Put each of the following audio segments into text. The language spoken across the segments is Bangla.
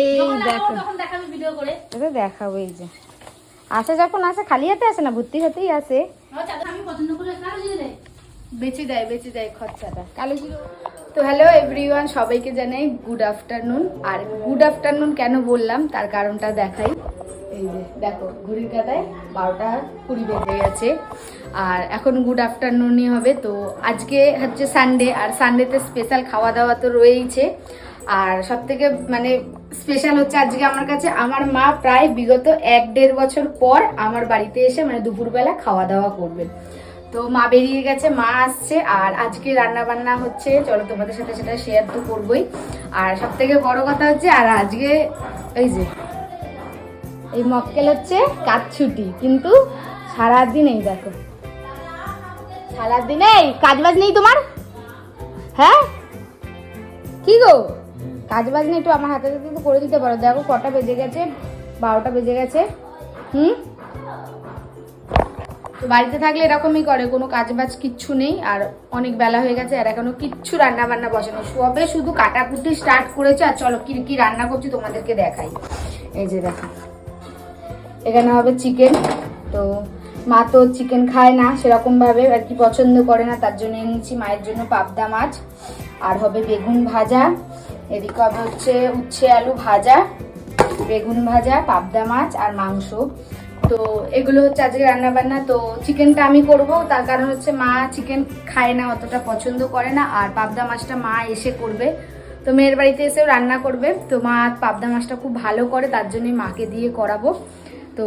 এই দেখো। লাগাবো তখন দেখাবি ভিডিও করে। এটা দেখাবো এই যে। আসে যখন আসে খালি হাতে আসে না ভর্তি হতেই আসে। বেঁচে দেয়। বেঁচে দেয় খরচাটা। কালো জিরো তো হ্যালো এভরিওয়ান সবাইকে জানাই গুড আফটারনুন আর গুড আফটারনুন কেন বললাম? তার কারণটা দেখাই। এই যে দেখো ঘড়ির কাটায় বারোটা কুড়ি বেজে গেছে। আর এখন গুড আফটারনুনই হবে। তো আজকে হচ্ছে সানডে আর সানডেতে স্পেশাল খাওয়া দাওয়া তো রয়েইছে। আর সব থেকে মানে স্পেশাল হচ্ছে আজকে আমার কাছে, আমার মা প্রায় বিগত এক দেড় বছর পর আমার বাড়িতে এসে মানে দুপুরবেলা খাওয়া দাওয়া করবে। তো মা বেরিয়ে গেছে, মা আসছে, আর আজকে রান্না বান্না হচ্ছে, চলো তোমাদের সাথে সেটা শেয়ার তো করবোই। আর সব থেকে বড় কথা হচ্ছে, আর আজকে এই যে, এই মক্কেল হচ্ছে কাজ ছুটি, কিন্তু সারাদিন এই দেখো। সারাদিন এই কাজ বাজ নেই তোমার? হ্যাঁ? কি গো? কাজ বাজ একটু আমার হাতে হাতে করে দিতে পারো। দেখো কটা বেজে গেছে, বারোটা বেজে গেছে। হুম? তো বাড়িতে থাকলে এরকমই করে, কোনো কাজ বাজ কিচ্ছু নেই, আর অনেক বেলা হয়ে গেছে, আর এখনও কিচ্ছু রান্না বান্না বসানো। সবে শুধু কাটাকুটি স্টার্ট করেছে, আর চলো কি কি রান্না করছি তোমাদেরকে দেখাই। এই যে দেখো। এখানে হবে চিকেন তো মা তো চিকেন খায় না সেরকম ভাবে আর কি পছন্দ করে না, তার জন্য এনেছি মায়ের জন্য পাবদা মাছ। আর হবে বেগুন ভাজা এদিকে হবে হচ্ছে উচ্ছে আলু ভাজা, বেগুন ভাজা, পাবদা মাছ আর মাংস। তো এগুলো হচ্ছে আজকে রান্না বান্না তো চিকেনটা আমি করব, তার কারণ হচ্ছে মা চিকেন খায় না, অতটা পছন্দ করে না, আর পাবদা মাছটা মা এসে করবে। তো মেয়ের বাড়িতে এসেও রান্না করবে। তো মা পাবদা মাছটা খুব ভালো করে, তার জন্যই মাকে দিয়ে করাবো। তো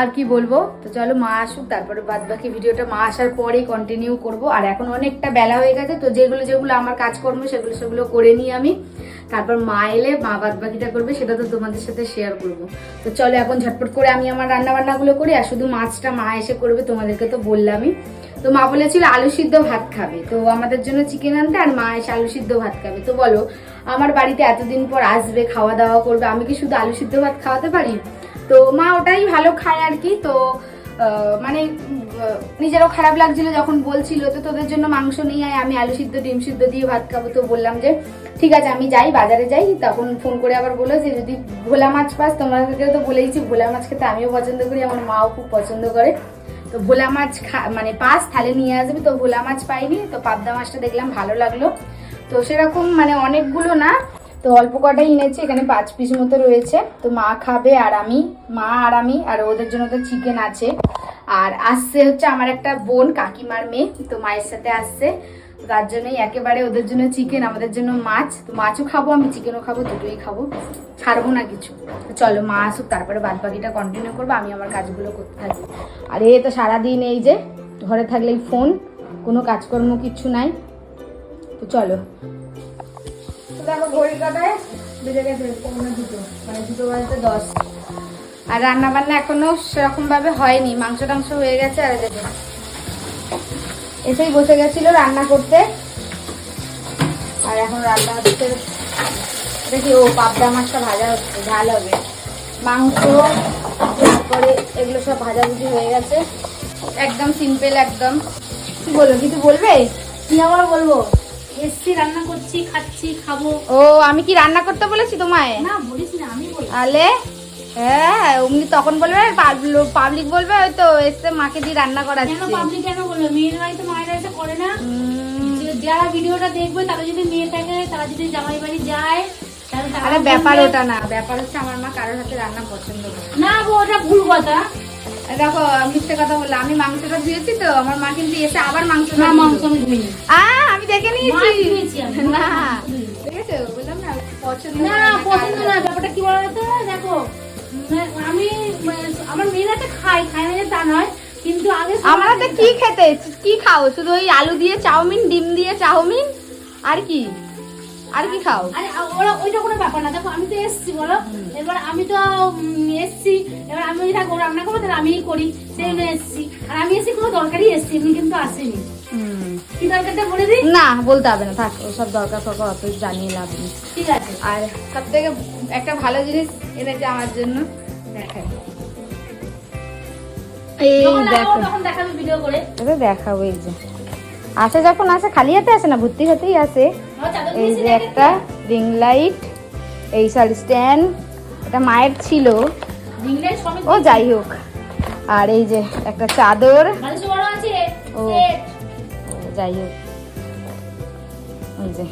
আর কি বলব? তো চলো মা আসুক, তারপরে বাদ বাকি ভিডিওটা মা আসার পরেই কন্টিনিউ করব। আর এখন অনেকটা বেলা হয়ে গেছে, তো যেগুলো যেগুলো আমার কাজকর্ম সেগুলো সেগুলো করে নিই আমি। তারপর মা এলে মা বাদ বাকিটা করবে, সেটা তো তোমাদের সাথে শেয়ার করব। তো চলো এখন ঝটপট করে আমি আমার রান্না বান্নাগুলো করি, আর শুধু মাছটা মা এসে করবে, তোমাদেরকে তো বললামই। তো মা বলেছিল আলু সিদ্ধ ভাত খাবে, তো আমাদের জন্য চিকেন আনতে আর মা এসে আলু সিদ্ধ ভাত খাবে। তো বলো, আমার বাড়িতে এতদিন পর আসবে, খাওয়া দাওয়া করবে, আমি কি শুধু আলু সিদ্ধ ভাত খাওয়াতে পারি? তো মা ওটাই ভালো খায় আর কি, তো মানে নিজেরও খারাপ লাগছিল যখন বলছিল, তো তোদের জন্য মাংস নিয়ে আয়, আমি আলু সিদ্ধ, ডিম সিদ্ধ দিয়ে ভাত খাব। তো বললাম যে, ঠিক আছে, আমি যাই, বাজারে যাই। তখন ফোন করে আবার বলল যে, যদি ভোলা মাছ পাস তোমাদেরকে তো বলেইছি, ভোলা মাছ খেতে আমিও পছন্দ করি, আমার মাও খুব পছন্দ করে। তো ভোলা মাছ মানে পাস তাহলে নিয়ে আসবে, তো ভোলা মাছ পাইনি, তো পাবদা মাছটা দেখলাম ভালো লাগল। তো সেরকম মানে অনেকগুলো না তো অল্প কটাই এনেছি, এখানে পাঁচ পিস মতো রয়েছে। তো মা খাবে আর আমি, মা আর আমি, আর ওদের জন্য তো চিকেন আছে। আর আসছে হচ্ছে আমার একটা বোন, কাকিমার মেয়ে, তো মায়ের সাথে আসছে। তার জন্যই একেবারে ওদের জন্য চিকেন আমাদের জন্য মাছ। তো মাছও খাব আমি চিকেনও খাব, দুটোই খাব। ছাড়বো না কিছু। চলো মা আসুক, তারপরে বাদ বাকিটা কন্টিনিউ করব, আমি আমার কাজগুলো করতে থাকি। আর এ তো সারাদিন এই যে, ঘরে থাকলেই ফোন কোনো কাজকর্ম কিচ্ছু নাই। তো চলো। দেখো ঘড়ির কাটায় দুটো মানে দুটো বাজতে দশ। আর রান্না বান্না এখনও সেরকম ভাবে হয়নি, মাংস টাংস হয়ে গেছে আর দেখো। এসেই বসে গেছিল রান্না করতে। আর এখন রান্না হচ্ছে, দেখি ও পাবদা মাছটা ভাজা হচ্ছে, ঝাল হবে। মাংস, তারপরে এগুলো সব ভাজাভুজি হয়ে গেছে। একদম সিম্পল একদম। কি বলব, কিছু বলবে? কি আবার বলব? এসছি রান্না করছি খাচ্ছি খাব। ও আমি কি রান্না করতে বলেছি তোমায়? না বলিস না আমি বলি আলে হ্যাঁ অমনি তখন বলবে পাবলিক বলবে ওই তো এসে মাকে দিয়ে রান্না কেন করাচ্ছে পাবলিক কেন বলল মেয়ের বাড়িতে মায়ের এসে করে না? যারা ভিডিওটা দেখবে তারা যদি মেয়ে থাকে তারা যদি জামাই বাড়ি যায় তাহলে আরে ব্যাপার ওটা না ব্যাপার হচ্ছে আমার মা কারোর হাতে রান্না পছন্দ করে না। ওটা ভুল কথা। দেখো মিথ্যে কথা বললাম আমি মাংসটা ধুয়েছি তো আমার মা কিন্তু এসে আবার মাংস না মাংস আমি ধুইনি। আ আমি দেখে নিয়েছি। না। বললাম পছন্দ না পছন্দ না ব্যাপারটা কি বলতো দেখো মানে আমি মানে আমার মেয়েরা তো খাই খাই তা নয় কিন্তু আগে আমার হাতে কি খেতে কি খাও? শুধু ওই আলু দিয়ে চাউমিন ডিম দিয়ে চাউমিন? আর কি? আর কি খাও? আরে ওরা ওইটা কোনো ব্যাপার না। দেখো আমি তো এসছি বলো। এবার আমি তো এসছি। এবার আমি থাকব রান্না করব তাহলে আমিই করি। সেই জন্য এসছি। আর আমি এসে কোনো দরকারই এসছি এমনি কিন্তু আসেনি। কি দরকারটা বলে দিই? না বলতে হবে না থাক ওসব দরকার ফরকার অত জানিয়ে লাভ নেই। ঠিক আছে। আর সব থেকে একটা ভালো জিনিস এনেছে আমার জন্য। দেখাই এই দেখো। তখন ভিডিও করে। দেখাবো এই যে। আসে যখন আসে খালি হাতে আসে না ভর্তি হতেই আসে। এই যে একটা রিং লাইট এই সরি স্ট্যান্ড এটা মায়ের ছিল। ও যাই হোক। আর এই যে একটা চাদর। আছে ও। যাই হোক। যে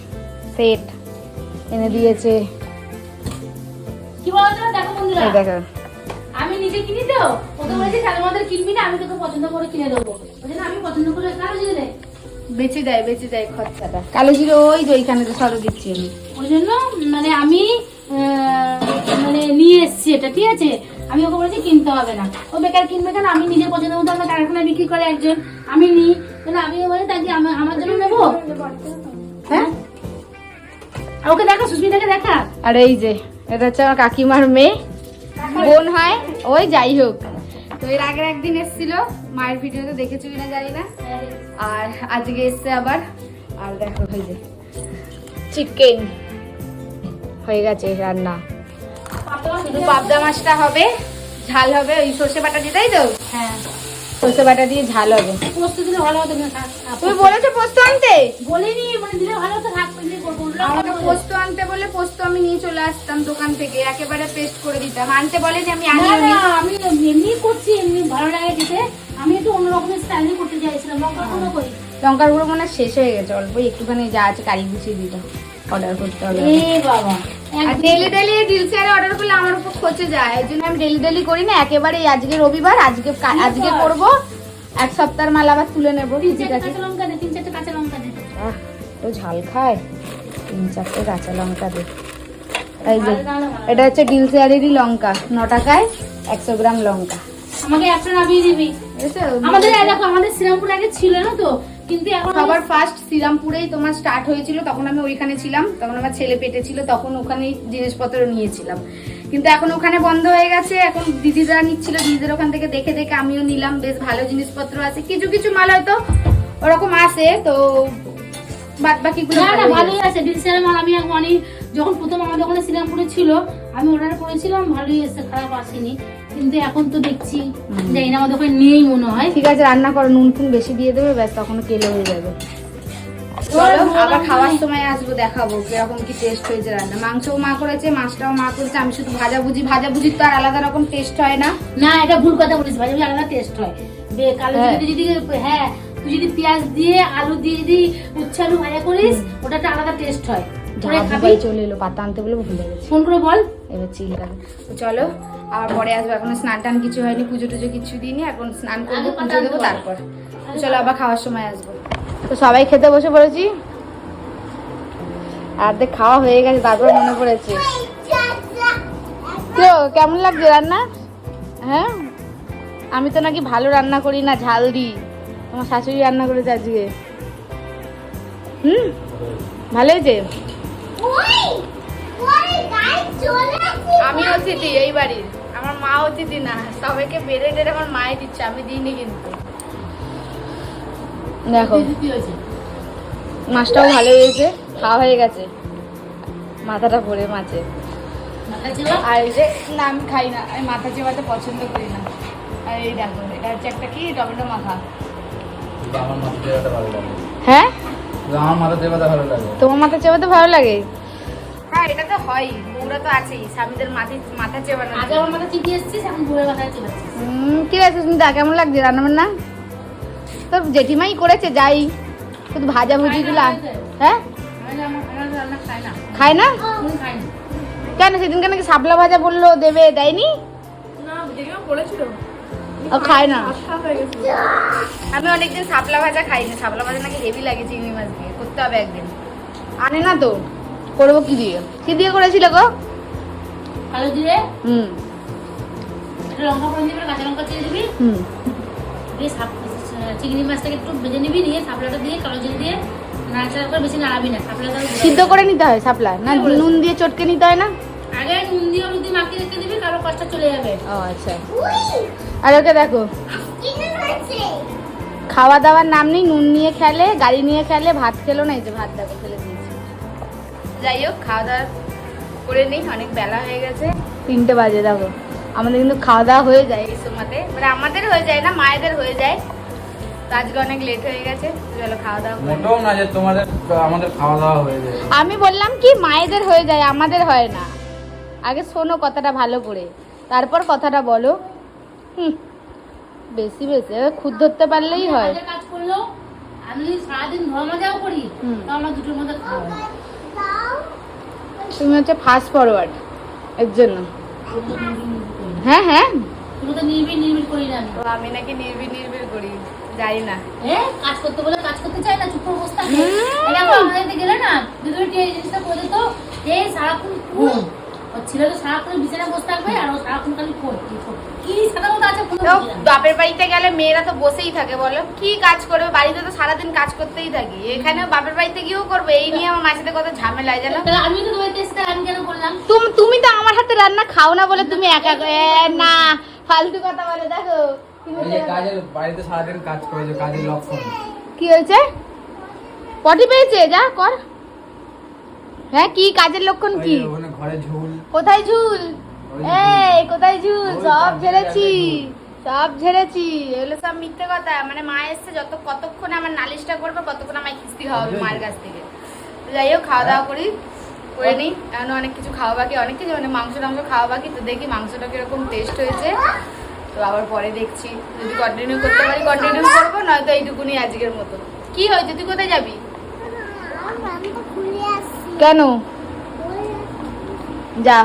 সেট এনে দিয়েছে। কি বলতো? দেখো বন্ধুরা। দেখো। আমি নিজে কিনি তো। ওকে বলেছি তাহলে আমাদের কিনবি না আমি তোকে পছন্দ করে কিনে দেবো। আমি পছন্দ করে কারও যদি দেয় বেঁচে দেয় বেঁচে দেয় খরচাটা। কালো জিরো ওই যে ওইখানে তো সরো দিচ্ছি আমি। ওই জন্য মানে আমি মানে নিয়ে এসেছি এটা ঠিক আছে? আমি ওকে বলেছি কিনতে হবে না। ও বেকার কিনবে কেন? আমি নিজের পছন্দ মতো আমার কারখানায় বিক্রি করে একজন আমি নিই। তাহলে আমি বলি তাকে আমার আমার জন্য নেব? হ্যাঁ? ওকে দেখা সুস্মিতাকে দেখা। আর এই যে এটা হচ্ছে আমার কাকিমার মেয়ে। বোন হয় ওই যাই হোক। তো এর আগের একদিন এসেছিল মায়ের ভিডিওতে দেখেছ কিনা জানি না। আর আজকে এসছে আবার আর দেখো এই যে চিকেন হয়ে গেছে রান্না। শুধু পাবদা মাছটা হবে ঝাল হবে ওই সর্ষে বাটা দিয়ে তাই তো? হ্যাঁ। সর্ষে বাটা দিয়ে ঝাল হবে। পোস্ত দিলে ভালো হতো তুমি বলেছ পোস্ত আনতে? বলিনি মানে দিলে ভালো হতো আমাকে পোস্ত আনতে বলে পোস্ত আমি নিয়ে চলে আসতাম দোকান থেকে একেবারে পেস্ট করে দিতাম। আনতে বলেনি আমি আনি আমি এমনি করছি এমনি ভালো লাগে খেতে। আমি একটু অন্য রকমের স্টাইলে করতে চাইছিলাম লঙ্কা গুঁড়ো করি। লঙ্কার গুঁড়ো মনে শেষ হয়ে গেছে অল্প একটুখানি যা আছে কারি গুছিয়ে দিতাম অর্ডার করতে হবে। এ বাবা ডেলি ডেলি ডিলসেয়ারে অর্ডার করলে আমার উপর খচে যায় এই জন্য আমি ডেলি ডেলি করি না একেবারে আজকে রবিবার আজকে আজকে করব এক সপ্তাহের মাল আবার তুলে নেব তিন চারটে কাঁচা লঙ্কা দে তিন চারটে কাঁচা লঙ্কা দে। আহ তো ঝাল খায়। তিন চারটে কাঁচা লঙ্কা দে এই যে এটা হচ্ছে ডিলসেয়ারেরই লঙ্কা ন টাকায় একশো গ্রাম লঙ্কা। আমাকে একটা নামিয়ে দিবি? আমাদের দেখো আমাদের শ্রীরামপুর আগে ছিল না তো কিন্তু এখন সবার ফার্স্ট শ্রীরামপুরেই তোমার স্টার্ট হয়েছিল তখন আমি ওইখানে ছিলাম তখন আমার ছেলে পেটে ছিল তখন ওখানেই জিনিসপত্র নিয়েছিলাম। কিন্তু এখন ওখানে বন্ধ হয়ে গেছে এখন দিদিরা নিচ্ছিল দিদিদের ওখান থেকে দেখে দেখে আমিও নিলাম বেশ ভালো জিনিসপত্র আছে কিছু কিছু মাল হয়তো ওরকম আসে তো বাদ বাকিগুলো না না ভালোই আছে। আছে ডিলসের মাল আমি অনেক যখন প্রথম আমাদের ওখানে শ্রীরামপুরে ছিল আমি অর্ডার করেছিলাম ভালোই খারাপ আসেনি। কিন্তু এখন তো দেখছি। জানি না আমাদের ওখানে নেই মনে হয়। ঠিক আছে রান্না করো নুন ফুন বেশি দিয়ে দেবে ব্যাস তখন কেলো হয়ে যাবে। চলো আবার খাওয়ার সময় আসব দেখাবো কীরকম কি টেস্ট হয়েছে রান্না। মাংসও মা করেছে মাছটাও মা করেছে আমি শুধু ভাজা ভুজি ভাজা ভুজির তো আর আলাদা রকম টেস্ট হয় না। না এটা ভুল কথা বলিস ভাই আলাদা টেস্ট হয়। কালো হ্যাঁ। যদি হ্যাঁ তুই যদি পেঁয়াজ দিয়ে আলু দিয়ে যদি উচ্ছে আলু ভাজা করিস ওটা একটা আলাদা টেস্ট হয়। খাবি। চলে এলো পাতা আনতে বলে ভুলে গেছি। ফোন করে বল। এবার চলো আর পরে আসব এখন স্নান টান কিছু হয়নি পুজো টুজো কিছু দিইনি এখন স্নান করব পুজো দেবো তারপর। চলো আবার খাওয়ার সময় আসব। তো সবাই খেতে বসে পড়েছি। আর দেখ খাওয়া হয়ে গেছে তারপর মনে পড়েছে। তো কেমন লাগছে রান্না? হ্যাঁ? আমি তো নাকি ভালো রান্না করি না ঝাল দিই। তোমার শাশুড়ি রান্না করেছে আজকে। হুম? ভালো হয়েছে? আমি অতিথি এই বাড়ির। আমার মা অতিথি না সবাইকে বেড়ে টেড়ে আমার মায়ে দিচ্ছে আমি দিইনি কিন্তু। দেখো মাছটাও ভালো হয়েছে খাওয়া হয়ে গেছে। মাথাটা ভরে মাছে। মাথা আর এই যে না আমি খাই না আমি মাথা চেবাতে পছন্দ করি না। আর এই দেখো এটা হচ্ছে একটা কি? টমেটো মাখা। হ্যাঁ? কিন্তু আমার মাথা চেপাতে ভালো লাগে। তোমার মাথা চেবাতে ভালো লাগে? হ্যাঁ এটা তো হয় বউরা তো আছেই স্বামীদের মাথা মাথা চেবানো আগে আমার মাথা চিপি এসেছিস এখন ঘুরে মাথা চেপাচ্ছিস হুম, কি আছে সুস্মিতা কেমন লাগছে রান্না বান্না? তোর জেঠিমাই করেছে যাই। শুধু ভাজা ভুজি গুলা হ্যাঁ? খায় না কেন সেদিনকে নাকি শাপলা ভাজা বলল দেবে দেয়নি? খায় না। আমি অনেকদিন শাপলা ভাজা খাইনি। শাপলা ভাজা নাকি হেভি লাগে চিংড়ি মাছ দিয়ে। করতে হবে একদিন। আনে না তো। করব কি দিয়ে? কি দিয়ে করেছিল গো? কালো জিরে হুম। লঙ্কা ফোড়ন দিবি কাঁচা লঙ্কা চিড়ে দিবি। হুম। দিয়ে সাপ- চিংড়ি মাছটাকে একটু ভেজে নিবি নিয়ে শাপলাটা দিয়ে কালো জিরে দিয়ে নাড়াচাড়া করে বেশি নাড়াবি না। শাপলাটা সিদ্ধ করে নিতে হয় শাপলা? না নুন দিয়ে চটকে নিতে হয় না? আগে নুন দিয়ে হলুদ দিয়ে মাখিয়ে রেখে দিবি কালো কষ্টটা চলে যাবে। ও আচ্ছা। আর ওকে দেখো খাওয়া দাওয়ার নাম নেই নুন নিয়ে খেলে গাড়ি নিয়ে খেলে ভাত খেলো না এই যে ভাত দেখো ফেলে দিয়েছি। যাই হোক খাওয়া দাওয়া করে নেই অনেক বেলা হয়ে গেছে। তিনটে বাজে দেখো। আমাদের কিন্তু খাওয়া দাওয়া হয়ে যায়। এই সময়তে মানে আমাদের হয়ে যায় না মায়েদের হয়ে যায়। আজকে অনেক লেট হয়ে গেছে চলো খাওয়া দাওয়া করে মোটেও না যে তোমাদের আমাদের খাওয়া দাওয়া হয়ে যায়। আমি বললাম কি মায়েদের হয়ে যায় আমাদের হয় না। আগে শোনো কথাটা ভালো করে। তারপর কথাটা বলো। হুম বেশি বেশি খুদ ধরতে পারলেই হয়। কাজ করল আমি সারাদিন করি আমার দুটোর মধ্যে তুমি হচ্ছে ফাস্ট ফরওয়ার্ড এর জন্য। হ্যাঁ হ্যাঁ। তুমি তো নির্বিড় নির্বিড় করি না আমি। তো আমি নাকি নির্বিড় নির্বিড় করি জানি না। এ কাজ করতে বলে কাজ করতে চাই না চুপ করে বসে হুম। এটা আমাদের গেলে না যদি জিনিসটা করে দিত এই সারাক্ষণ বাপের বাড়িতে গেলে মেয়েরা তো বসেই থাকে বলো। কি কাজ করবে? বাড়িতে তো সারাদিন কাজ করতেই থাকি। এখানে বাপের বাড়িতে গিয়েও করবে। এই নিয়ে আমার মাঝে কত ঝামেলায় জানো? তাহলে আমি তো তুমি তুমি তো আমার হাতে রান্না খাও না বলে তুমি একা না ফালতু কথা বলে দেখো। তুমি এই যে কাজের বাড়িতে সারাদিন কাজ করে কাজের লক্ষণ। কি হয়েছে? পটি পেয়েছে? যা কর। হ্যাঁ কি কাজের লক্ষণ কি? কোথায় ঝুল? এই কোথায় ঝুল? সব ঝেড়েছি। সব ঝেড়েছি। এগুলো সব মিথ্যে কথা। মানে মা এসছে যত কতক্ষণে আমার নালিশটা করবে কতক্ষণ আমায় কিস্তি বুঝেছি। মায়ের কাছ থেকে। তো যাই হোক খাওয়া দাওয়া করি করে নিই। এখন অনেক কিছু খাওয়া বাকি অনেক কিছু মানে মাংস টাংস খাওয়া বাকি তো দেখি মাংসটা কীরকম টেস্ট হয়েছে। তো আবার পরে দেখছি। যদি কন্টিনিউ করতে পারি কন্টিনিউ করব নয়তো এইটুকুনি আজকের মতো। কি হয়েছে? তুই কোথায় যাবি? কেন? যা।